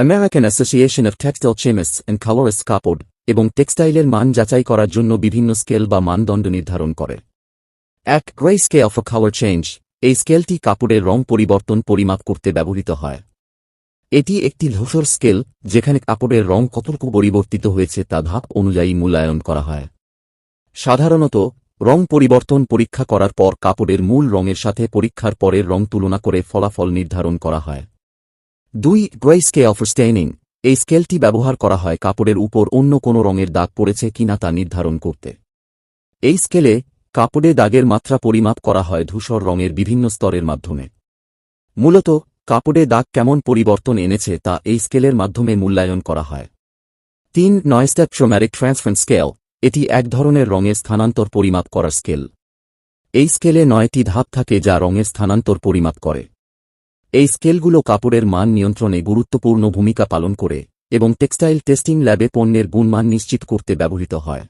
American association of textile chemists and colourist কাপড় এবং টেক্সটাইলের মান যাচাই করার জন্য বিভিন্ন স্কেল বা মানদণ্ড নির্ধারণ করে। এক, grey scale of colour change এই স্কেলটি কাপড়ের রং পরিবর্তন পরিমাপ করতে ব্যবহৃত হয়। এটি একটি ধূসর স্কেল, যেখানে কাপড়ের রং কতটুকু পরিবর্তিত হয়েছে তা ধাপ অনুযায়ী মূল্যায়ন করা হয়। সাধারণত, রং পরিবর্তন পরীক্ষা করার পর কাপড়ের মূল রঙের সাথে পরীক্ষার পরের রং তুলনা করে ফলাফল নির্ধারণ করা হয়। দুই গ্রে স্কেল অফ স্টেইনিং এই স্কেলটি ব্যবহার করা হয় কাপড়ের উপর অন্য কোনো রঙের দাগ পড়েছে কিনা তা নির্ধারণ করতে। এই স্কেলে কাপড়ে দাগের মাত্রা পরিমাপ করা হয় ধূসর রঙের বিভিন্ন স্তরের মাধ্যমে। মূলত, কাপড়ে দাগ কেমন পরিবর্তন এনেছে তা এই স্কেলের মাধ্যমে মূল্যায়ন করা হয়। তিন নয়স্ট্যাপ ট্রোম্যারিক ট্রান্সফার স্কেল এটি এক ধরনের রঙের স্থানান্তর পরিমাপ করার স্কেল এই স্কেলে নয়টি ধাপ থাকে যা রঙের স্থানান্তর পরিমাপ করে। এই স্কেলগুলো কাপড়ের মান নিয়ন্ত্রণে গুরুত্বপূর্ণ ভূমিকা পালন করে এবং টেক্সটাইল টেস্টিং ল্যাবে পণ্যের গুণমান নিশ্চিত করতে ব্যবহৃত হয়।